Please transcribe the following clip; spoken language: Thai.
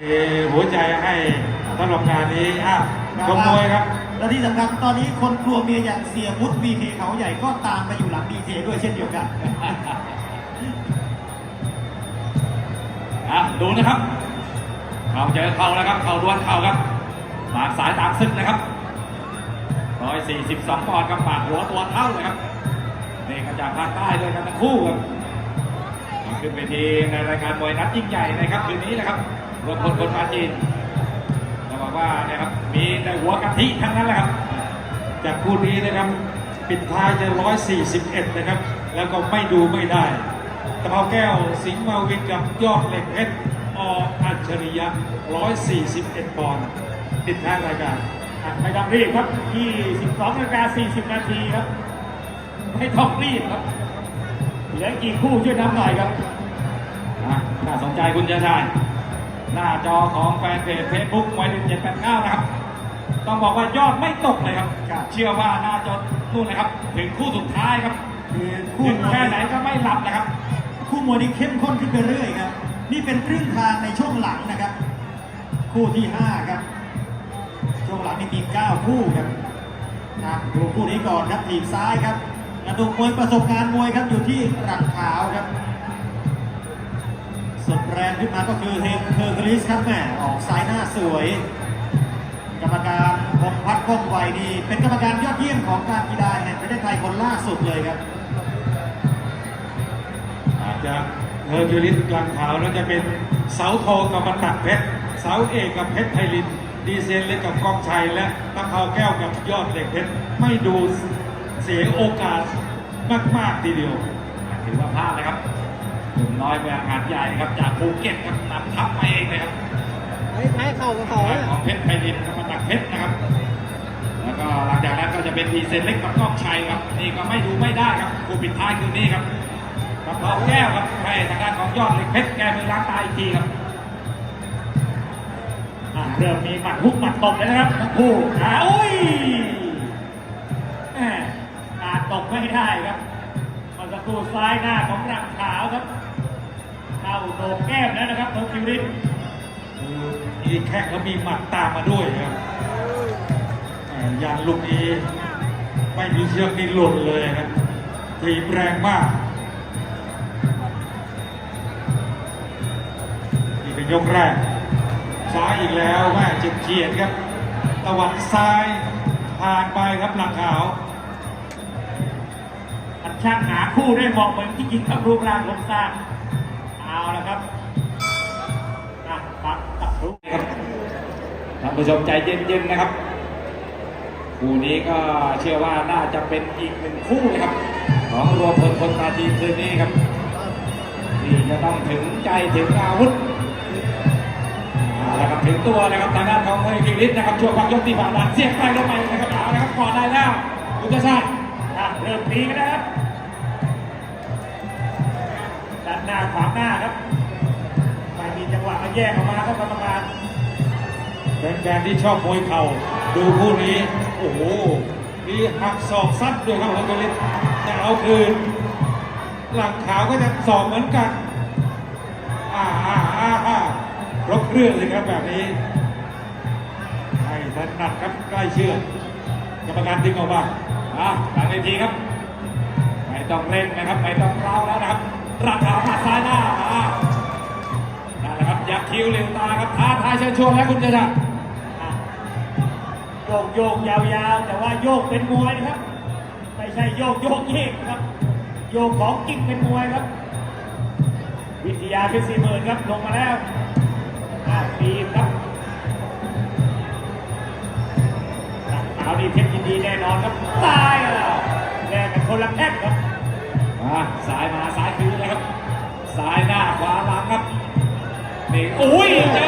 เอ่อหัวใจให้สำหรับงานนี้อะชมมวยครับ และที่สำคัญตอนนี้คนครัวเมียอย่างเสียพุทธวีเคเขาใหญ่ก็ตามมาอยู่หลังดีเด้วยเช่นเดียวกันอะดูนะครับ เข่าเจอเข่าแล้วครับเข่าดวลเข่าครับปากสายตามซึกนะครับร้อยสี่สิบสองปอนด์ครับปากหัวตัวเท่าเลยครับนี่ก็จากภาคใต้ด้วยกันทั้งคู่ครับมา ขึ้นเวทีในรายการมวยนัดยิ่งใหญ่นะครับคืนนี้นะครับรวมพลคนมาจีนจะบอกว่าเนี่ยครับมีแต่หัวกะทิทั้งนั้นแหละครับจากคู่นี้นะครับ ปิดท้ายจะ 141 นะครับ แล้วก็ไม่ดูไม่ได้ตะเภาแก้วสิงห์มาวินกับยอดเหล็กเพชรออัจฉริยะ 141 ปอนด์ปิดท้ายรายการอะไม่ต้องรีบครับ 22นาฬิกา40 นาทีครับไม่ต้องรีบครับ เหลือกี่คู่ช่วยน้ำหน่อยครับน่าสนใจคุณเจชายหน้าจอของแฟนเพจเฟซบุ๊กมวยหนึ่งเจ็ดแปดเก้านะครับ ต้องบอกว่ายอดไม่ตกเลยครับ เชื่อว่าน่าจะนู่นเลยครับ ถึงคู่สุดท้ายครับคือคู่แค่ไหนก็ไม่หลับนะครับ คู่มวยนี้เข้มข้นขึ้นไปเรื่อยครับ นี่เป็นครึ่งทางในช่วงหลังนะครับ คู่ที่5ครับ ช่วงหลังนี่มี9คู่ครับนะดูคู่นี้ก่อนครับทีมซ้ายครับ กระดูกมวยประสบการณ์มวยครับอยู่ที่รังขาวครับสุดแรงขึ้นมาก็คือเฮมเคอร์คลิสครับแหมออกซ้ายหน้าสวย กรรมการพงพัฒน์ก้องไวนี่เป็นกรรมการยอดเยี่ยมของการกีฬาแห่งประเทศไทยคนล่าสุดเลยครับอาจจะเฮอร์คิวลิสกลางขาวแล้วจะเป็นเสาโทกับมันตักเพชรเสาเอกกับเพชรไพลินดีเซนเล็กกับกองชัยและตะเภาแก้วกับยอดเหล็กเพชรไม่ดู สียโอกาสมากๆทีเดียวถือว่าพลาดนะครับหนุ่มน้อยเมืองหาดใหญ่ครับจากภูเก็ตครับนำทัพมาเองเลยครับไอ้ไม้เข่ากับเขาฝ่ายเนี่ยของเพชรไพรินกับมาตักเพชรนะครับ แล้วก็หลังจากนั้นก็จะเป็นดีเซนเล็กกับกล้องชัยครับนี่ก็ไม่ดูไม่ได้ครับคู่ปิดท้ายคืนนี้ครับกับทองแก้วครับให้ทางด้านของยอดเหล็กเพชรแกมือล้างตาอีกทีครับอะเริ่มมีหมัดฮุกหมัดตบแล้วนะครับทั้งคู่อ่าอุ้ยแหมอาจตก ไม่ได้ครับเมาสักครู่ซ้ายหน้าของรังขาวครับเข้าโดนแก้มแล้วนะครับของคิวริสมีแข้งแล้วมีหมัดตามมาด้วยครับยันลูกนี้ไม่มีเชือกนี่หล่นเลยครับถีแรงมากนี่เป็นยกแรกซ้ายอีกแล้วแม่เจ็บเฉียดครับตะวัดซ้ายผ่านไปครับหลังขาว ช่างหาคู่ได้เหมาะเหมือนที่ยิงครับรูปร่างโครงสร้าเอาละครับอะปักตับรู้ครับท่านผู้ชมใจเย็นๆนะครับ คู่นี้ก็เชื่อว่าน่าจะเป็นอีกหนึ่งคู่นะครับ ของรวมพลคนตาจีคืนนี้ครับที่จะต้องถึงใจถึงอาวุธเอาละครับถึงตัวนะครับทางด้านของเฮยคิริสนะครับช่วงพักยกที่ผ่านมาเสียบไปลงไปนะครับเอาละครับกอดได้แล้วคุณชาติอะเริ่มตีกันนะครับาขวางหน้าครับไม่มีจังหวะมาแยกออกมาครับกรรมการแฟนๆที่ชอบมวยเข่าดูคู่นี้โอ้โหมีหักศอกซัดด้วยครับเฮอร์คิวลิสจะเอาคืน หลังขาวก็จะสอบเหมือนกันอ่าอ่าอ่าอ่าครบเครื่องเลยครับแบบนี้ให้ถนัดครับใกล้เชื่อกกรรมการดึงออกมาอะหลังเวทีครับไม่ต้องเร่งนะครับไม่ต้องเล้าแล้วนะครับ รักขาวหมัดซ้ายหน้าอะนั่นแหละครับยักคิ้วเร็วตาครับท้าทายเชิญชวนแล้วคุณเจษฎโยกโยกยาวๆ แต่ว่าโยกเป็นมวยนะครับไม่ใช่โยกโยกเยกครับ โยกของจริงเป็นมวยครับ วิทยาเพชรสี่หมื่นครับลงมาแล้วอะดีครับเอาดีเพชรยินดีแน่นอนครับตายอะแลกกันคนละแข้งครับ มาสายมาสายคืนเลยครับสายหน้าขวาหลังครับนี่อุ้ยเจอ